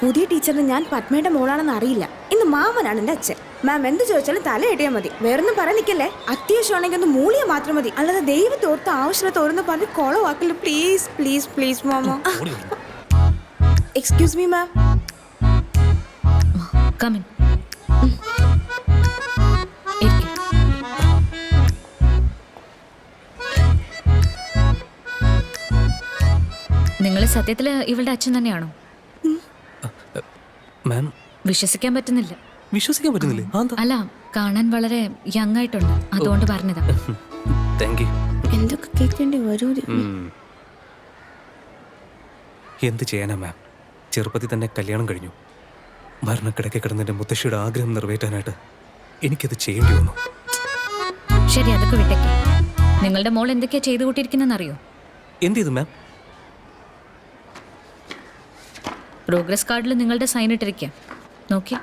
പുതിയ ടീച്ചറിന് ഞാൻ പത്മയുടെ മോളാണെന്ന് അറിയില്ല. ഇന്ന് മാമനാണ് എന്റെ അച്ഛൻ. മാം എന്ത് ചോദിച്ചാലും തല ഇടിയാൽ മതി. വേറൊന്നും പറയാൻ നിൽക്കല്ലേ അത്യാവശ്യമാണെങ്കിൽ ഒന്ന് മൂളിയ മാത്രം മതി. അല്ലാതെ ദൈവത്തോർത്ത് ആവശ്യമില്ല തോർന്ന് പറഞ്ഞ് കൊളവാക്കൽ please please please മാമോ. Excuse me ma'am come in നിങ്ങൾ സത്യത്തിൽ ഇവളുടെ അച്ഛൻ തന്നെയാണോ? മാം വിശ്വസിക്കാൻ പറ്റുന്നില്ല. വിശ്വസിക്കാൻ പറ്റുന്നില്ല? അല്ല കാണാൻ വളരെ യങ് ആയിട്ടുണ്ട്. അതുകൊണ്ട് പറഞ്ഞതാ. താങ്ക് യു എന്തൊക്കെ കേൾക്കേണ്ടി വരൂ എന്ത് ചെയ്യാനാ മാം ചെറുപ്പത്തിൽ തന്നെ കല്യാണം കഴിഞ്ഞു. മരണക്കിടക്കെ കിടന്നിന്റെ മുത്തശ്ശിയുടെ ആഗ്രഹം നിറവേറ്റാനായിട്ട് എനിക്കത് ചെയ്യേണ്ടി വന്നു. ശരി അതൊക്കെ വിട്ടേക്ക്. നിങ്ങളുടെ മോൾ എന്തൊക്കെയാ ചെയ്തു കൂട്ടിയിരിക്കുന്നറിയോ എന്ത് ചെയ്തു മാം പ്രോഗ്രസ് കാർഡിൽ നിങ്ങളുടെ സൈൻ ഇട്ടിരിക്കാം. നോക്കി.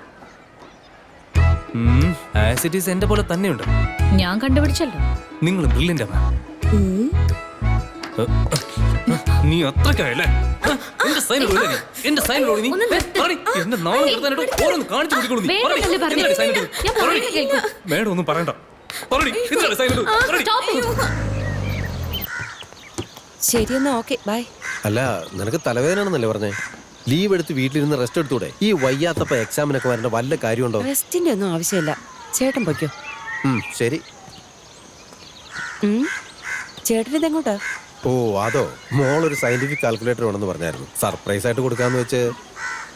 ആസ് ഇറ്റ് ഈസ് എന്റെ പോലെ തന്നെയുണ്ട്. ഞാൻ കണ്ടുപിടിച്ചല്ലോ. നിങ്ങൾ ബ്രില്യന്റാ മാം നീ അത്രക്കായല്ലേ എന്റെ സൈൻ എന്റെ. എന്റെ നാളെ ഓരോന്ന് കാണിച്ചു കൊടുക്കണു. മേഡം ഒന്നും പറയണ്ട. ശരിയെന്നാ ഓക്കെ ബൈ അല്ല നിനക്ക് തലവേദന ആണെന്നല്ലേ പറഞ്ഞേ? ലീവ് എടുത്ത് വീട്ടിലിരുന്ന് റെസ്റ്റ് എടുത്തൂടെ? ഈ വയ്യാത്തപ്പ എക്സാമിനൊക്കെ വരേണ്ട വല്ല കാര്യമുണ്ടോ? റെസ്റ്റിന്റെ ഒന്നും ആവശ്യമില്ല. ചേട്ടൻ പൊയ്ക്കോ. ശരി. ചേട്ടനിതെങ്ങോട്ടാ ചേട്ടൻ ഇതെങ്ങോട്ടാ? ഓ അതോ. മോളൊരു സയന്റിഫിക് കാൽക്കുലേറ്റർ വേണമെന്ന് പറഞ്ഞായിരുന്നു. സർപ്രൈസ് ആയിട്ട് കൊടുക്കാന്ന് വെച്ച്.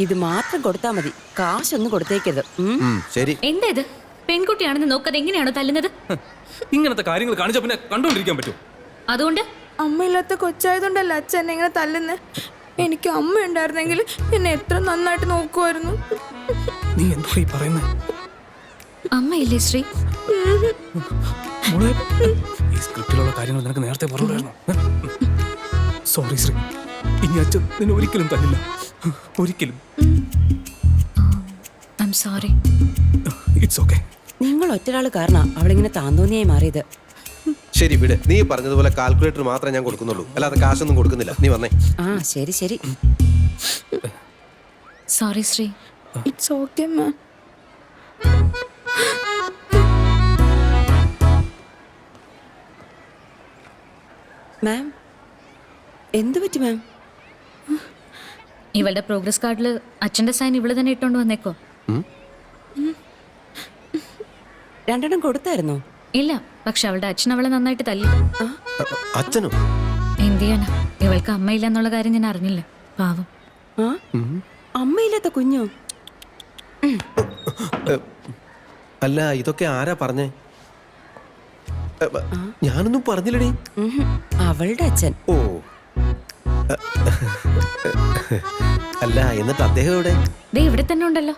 ഇത് മാത്രം കൊടുത്താ മതി. കാശൊന്നും കൊടുത്തേക്കരുത്. ശരി. എന്താ ഇത്? പെൺകുട്ടിയാണെന്ന് നോക്കാതെ എങ്ങനെയാണോ തല്ലുന്നത്? ഇങ്ങനത്തെ കാര്യങ്ങൾ കാണിച്ച പിന്നെ കണ്ടുകൊണ്ടിരിക്കാൻ പറ്റും അതുകൊണ്ട്? അമ്മയില്ലാത്ത കൊച്ചായതുകൊണ്ടല്ല അച്ഛൻ എന്നെ ഇങ്ങനെ തല്ലുന്നത് എനിക്ക് അമ്മ ഉണ്ടായിരുന്നെങ്കിൽ എന്നെ എത്ര നന്നായിട്ട് നോക്കുമായിരുന്നു. നീ എന്താ ഈ പറയുന്നത് അമ്മയില്ലേ ശ്രീ? മോളെ ഈ സ്ക്രിപ്റ്റിലുള്ള കാര്യങ്ങൾ നിനക്ക് നേരത്തെ പറഞ്ഞായിരുന്നു സോറി ശ്രീ. ഇനി അച്ഛൻ നിന്നെ ഒരിക്കലും തന്നില്ല ഒരിക്കലും. സോറി ഇറ്റ്സ് ഓക്കെ നിങ്ങൾ ഒറ്റരാൾ കാരണം അവളിങ്ങനെ താന്തോന്നിയായി മാറിയത്. ശരി വിട്. നീ പറഞ്ഞതുപോലെ കാൽക്കുലേറ്റർ മാത്രമേ ഞാൻ കൊടുക്കുന്നുള്ളൂ. അല്ലാതെ കാശൊന്നും കൊടുക്കുന്നില്ല. നീ വന്നേ. ആ ശരി ശരി. Sorry Sree. It's okay ma'am ma'am എന്തു പറ്റി മാം ഇവളുടെ പ്രോഗ്രസ് കാർഡിൽ അച്ഛന്റെ സൈൻ ഇവൾ തന്നെ ഇട്ടോണ്ട് വന്നേക്കോ? രണ്ടെണ്ണം കൊടുത്തായിരുന്നോ? ഇല്ല പക്ഷെ അവളുടെ അച്ഛൻ അവളെ നന്നായിട്ട് തല്ലി. അച്ഛനോ? എന്ത് ചെയ്യാനാ? ഇവൾക്ക് അമ്മയില്ല എന്നുള്ള കാര്യം ഞാൻ അറിഞ്ഞില്ല. പാവം. അമ്മയില്ലാത്ത കുഞ്ഞോ? അല്ല ഇതൊക്കെ ആരാ പറഞ്ഞേ? ഞാനൊന്നും പറഞ്ഞില്ലടി. അവളുടെ അച്ഛൻ. ഓ. അല്ല എന്നിട്ട് അദ്ദേഹം ഇവിടെ ദേ ഇവിടെ തന്നെ ഉണ്ടല്ലോ.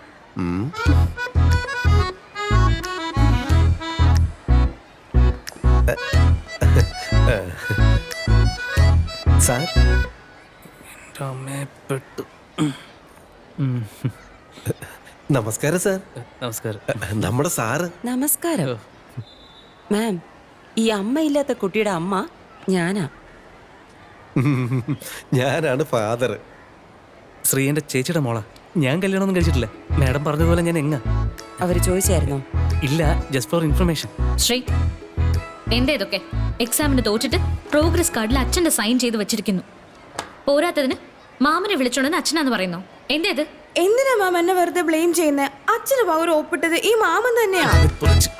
സാർ? അമ്മേ പെട്ടു നമസ്കാരം സാർ. നമസ്കാരം. നമ്മുടെ സാറ് നമസ്കാരം. മാം ഈ അമ്മയില്ലാത്ത കുട്ടിയുടെ അമ്മ ഞാനാ. ഞാനാണ് ഫാദർ. ശ്രീ എന്റെ ചേച്ചിയുടെ മോളാ. ഞാൻ കല്യാണമൊന്നും കഴിച്ചിട്ടില്ല. മാഡം പറഞ്ഞതുപോലെ ഞാൻ എങ്ങ? അവർ ചോദിച്ചായിരുന്നു? ഇല്ല ജസ്റ്റ് ഫോർ ഇൻഫർമേഷൻ ശ്രീ എന്താ ഇതൊക്കെ എക്സാമിന് തോറ്റിട്ട് പ്രോഗ്രസ് കാർഡിൽ അച്ഛന്റെ സൈൻ ചെയ്ത് വെച്ചിരിക്കുന്നു. പോരാത്തതിന് മാമനെ വിളിച്ചോണ്ടെന്ന് അച്ഛനാന്ന് പറയുന്നു. എന്താ ഇത് എന്തിനാ മാം എന്നെ വെറുതെ ബ്ലെയിം ചെയ്യുന്നത് അച്ഛന് പകരം ഒപ്പിട്ടത് ഈ മാമൻ തന്നെയാ. തുളച്ച്